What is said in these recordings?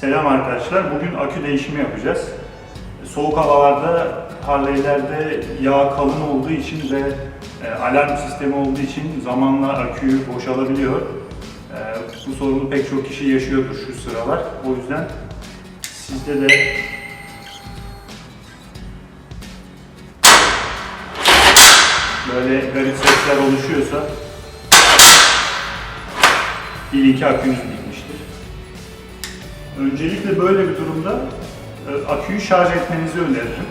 Selam arkadaşlar. Bugün akü değişimi yapacağız. Soğuk havalarda Harley'lerde yağ kalın olduğu için ve e, alarm sistemi olduğu için zamanla akü boşalabiliyor. E, bu sorunu pek çok kişi yaşıyordur şu sıralar. O yüzden sizde de böyle garip sesler oluşuyorsa bil ki akünüz bitmiştir. Öncelikle böyle bir durumda e, aküyü şarj etmenizi öneririm.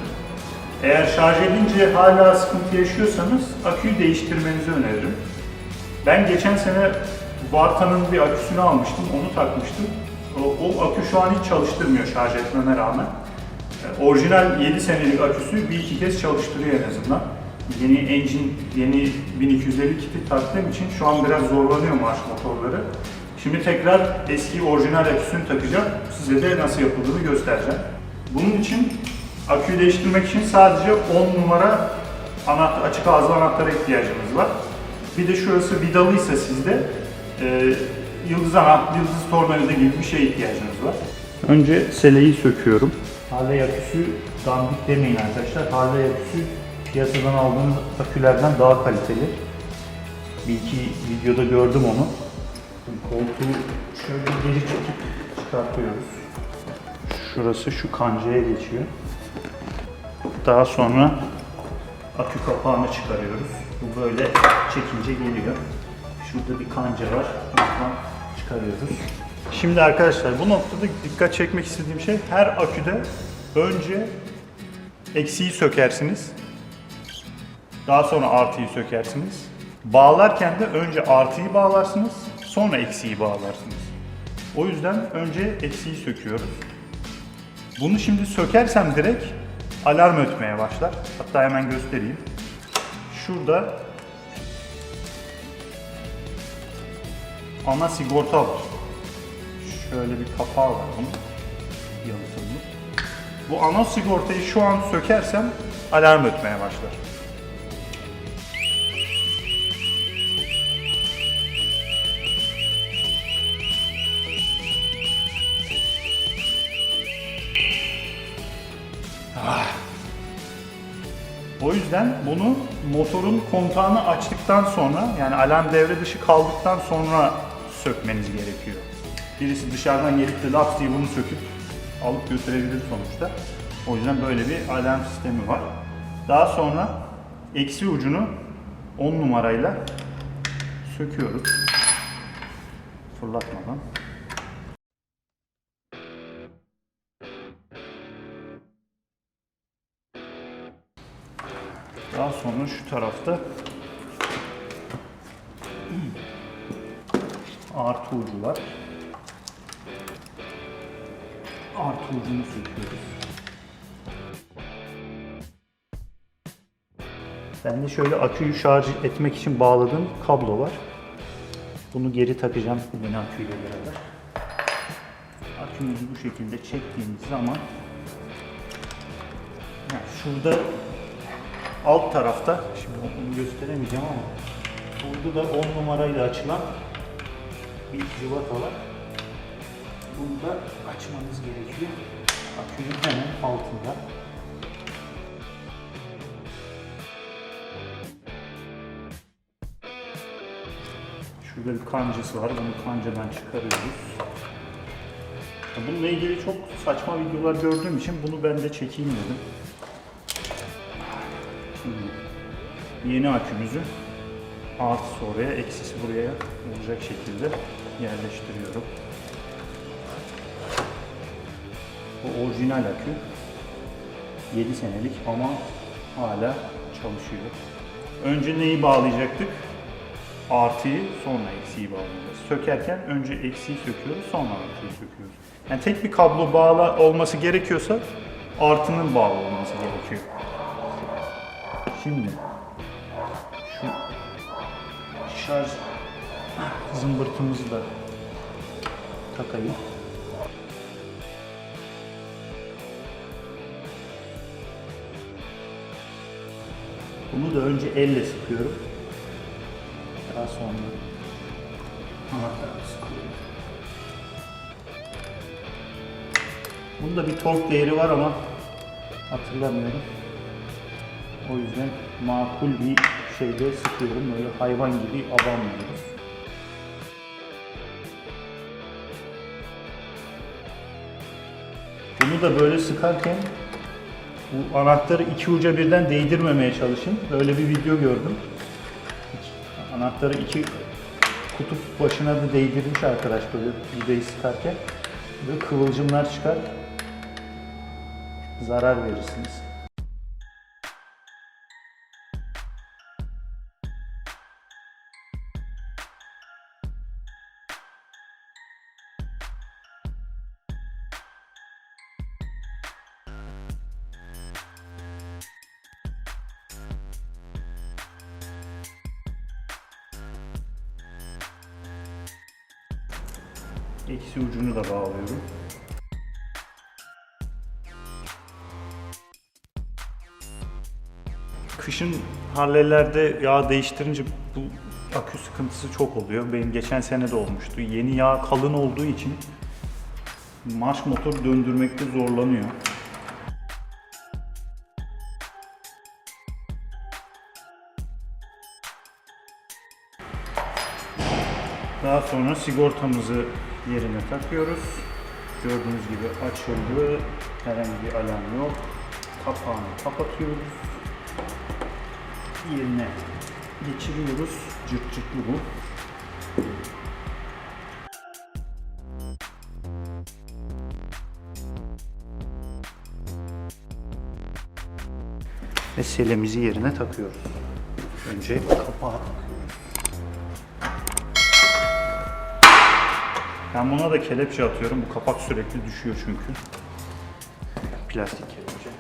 Eğer şarj edince hala sıkıntı yaşıyorsanız aküyü değiştirmenizi öneririm. Ben geçen sene Varta'nın bir aküsünü almıştım, onu takmıştım. O, o akü şu an hiç çalıştırmıyor şarj etmeme rağmen. E, Orijinal 7 senelik aküsü bir iki kez çalıştırıyor en azından. Yeni engine, yeni 1250 kiti taktığım için şu an biraz zorlanıyor marş motorları. Şimdi tekrar eski orijinal aküsünü takacağım. Size de nasıl yapıldığını göstereceğim. Bunun için aküyü değiştirmek için sadece 10 numara anahtar, açık ağızlı anahtara ihtiyacımız var. Bir de şurası vidalıysa sizde e, yıldız anahtar, yıldız tornavida gibi bir şeye ihtiyacınız var. Önce seleyi söküyorum. Harley aküsü dandik demeyin arkadaşlar. Harley aküsü piyasadan aldığınız akülerden daha kaliteli. Bir iki videoda gördüm onu. Koltuğu şöyle geri çekip çıkartıyoruz. Şurası şu kancaya geçiyor. Daha sonra akü kapağını çıkarıyoruz. Bu böyle çekince geliyor. Şurada bir kanca var. Buradan çıkarıyoruz. Şimdi arkadaşlar bu noktada dikkat çekmek istediğim şey her aküde önce eksiği sökersiniz. Daha sonra artıyı sökersiniz. Bağlarken de önce artıyı bağlarsınız, sonra eksiği bağlarsınız. O yüzden önce eksiği söküyoruz. Bunu şimdi sökersem direkt alarm ötmeye başlar. Hatta hemen göstereyim. Şurada ana sigorta var. Şöyle bir kapağı var bunun. Yalıtımlı. Bu ana sigortayı şu an sökersem alarm ötmeye başlar. O yüzden bunu motorun kontağını açtıktan sonra yani alarm devre dışı kaldıktan sonra sökmeniz gerekiyor. Birisi dışarıdan gelip de laps diye bunu söküp alıp götürebilir sonuçta. O yüzden böyle bir alarm sistemi var. Daha sonra eksi ucunu 10 numarayla söküyoruz. Fırlatmadan. Daha sonra şu tarafta artı ucu var. Artı ucunu söküyoruz. Ben de şöyle aküyü şarj etmek için bağladığım kablo var. Bunu geri takacağım yeni aküyle beraber. Akümüzü bu şekilde çektiğimiz zaman yani şurada alt tarafta, şimdi onu gösteremeyeceğim ama burada da 10 numarayla açılan bir cıvata var. Bunu da açmanız gerekiyor. Akünün hemen altında. Şurada bir kancası var. Bunu kancadan çıkarıyoruz. Bununla ilgili çok saçma videolar gördüğüm için bunu ben de çekeyim dedim. Yeni akümüzü artısı oraya, eksisi buraya olacak şekilde yerleştiriyorum. Bu orijinal akü. 7 senelik ama hala çalışıyor. Önce neyi bağlayacaktık? Artıyı sonra eksiği bağlayacağız. Sökerken önce eksiği söküyoruz sonra artıyı söküyoruz. Yani tek bir kablo bağlı olması gerekiyorsa artının bağlı olması gerekiyor. Şimdi şarj zımbırtımızı da takayım. Bunu da önce elle sıkıyorum. Daha sonra anahtarla sıkıyorum. Bunda bir tork değeri var ama hatırlamıyorum. O yüzden makul bir şeyde sıkıyorum. Böyle hayvan gibi abanmıyoruz. Bunu da böyle sıkarken bu anahtarı iki uca birden değdirmemeye çalışın. Böyle bir video gördüm. Anahtarı iki kutup başına da değdirmiş arkadaş böyle vidayı sıkarken. Böyle kıvılcımlar çıkar. Zarar verirsiniz. Eksi ucunu da bağlıyorum. Kışın Harley'lerde yağ değiştirince bu akü sıkıntısı çok oluyor. Benim geçen sene de olmuştu. Yeni yağ kalın olduğu için marş motor döndürmekte zorlanıyor. Daha sonra sigortamızı yerine takıyoruz. Gördüğünüz gibi açıldı. Herhangi bir alarm yok. Kapağını kapatıyoruz. Yerine geçiriyoruz. Cırt cırtlı bu. Ve selemizi yerine takıyoruz. Önce kapağı Ben buna da kelepçe atıyorum. Bu kapak sürekli düşüyor çünkü. Plastik kelepçe.